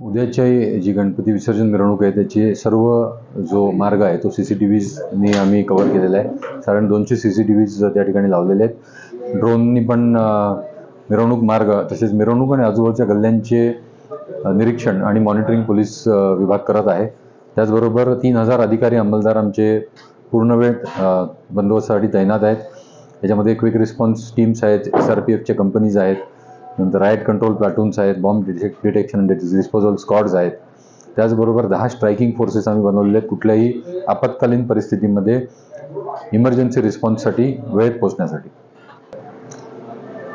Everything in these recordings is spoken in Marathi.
उद्याच्या जी गणपती विसर्जन मिरवणूक आहे त्याचे सर्व जो मार्ग आहे तो सी सी टी व्हीजनी आम्ही कवर केलेला आहे. साधारण दोनशे सी सी टी व्हीज त्या ठिकाणी लावलेले आहेत. ड्रोननी पण मिरवणूक मार्ग तसेच मिरवणूक आणि आजूबाजूच्या गल्ल्यांचे निरीक्षण आणि मॉनिटरिंग पोलीस विभाग करत आहे. त्याचबरोबर तीन हजार अधिकारी अंमलदार आमचे पूर्ण वेळ बंदोबस्तासाठी तैनात आहेत. याच्यामध्ये क्विक रिस्पॉन्स टीम्स आहेत एस आर पी एफच्या कंपनीज आहेत नंतर रायट कंट्रोल प्लॅटून्स आहेत bomb detect detection disposal squads आहेत. त्याचबरोबर दहा स्ट्रायकिंग फोर्सेस आम्ही बनवलेले आहेत कुठल्याही आपत्कालीन परिस्थितीमध्ये इमर्जन्सी रिस्पॉन्ससाठी वेळेत पोहोचण्यासाठी.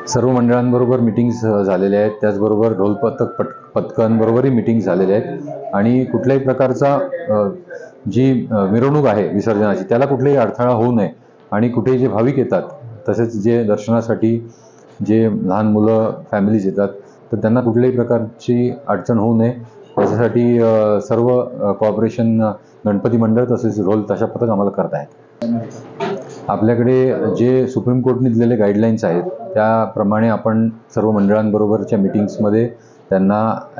सर्व मंडळांबरोबर मिटिंग्स झालेल्या आहेत. त्याचबरोबर ढोल पथक पट पथकांबरोबरही मिटिंग्स झालेल्या आहेत. आणि कुठल्याही प्रकारचा जी मिरवणूक आहे विसर्जनाची त्याला कुठलाही अडथळा होऊ नये. आणि कुठेही जे भाविक येतात तसेच जे दर्शनासाठी जे लहान मुलं फॅमिलीज येतात तर त्यांना कुठल्याही प्रकारची अडचण होऊ नये. याच्यासाठी सर्व कॉपरेशन गणपती मंडळ तसेच रोल तशा पथक आम्हाला करत आहेत. आपल्याकडे जे सुप्रीम कोर्टने दिलेले गाईडलाईन्स आहेत त्याप्रमाणे आपण सर्व मंडळांबरोबरच्या मिटिंग्समध्ये त्यांना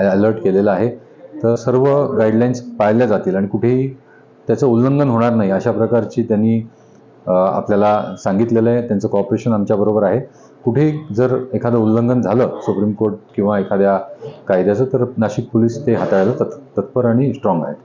अलर्ट केलेलं आहे. तर सर्व गाईडलाईन्स पाळल्या जातील आणि कुठेही त्याचं उल्लंघन होणार नाही अशा प्रकारची त्यांनी आपल्याला सांगितलेलं आहे त्यांचं कॉपरेशन आमच्याबरोबर आहे. कुठेही जर एखादं उल्लंघन झालं सुप्रीम कोर्ट किंवा एखाद्या कायद्याचं तर नाशिक पोलीस ते हाताळायला तत् तत्पर आणि स्ट्रॉंग आहेत.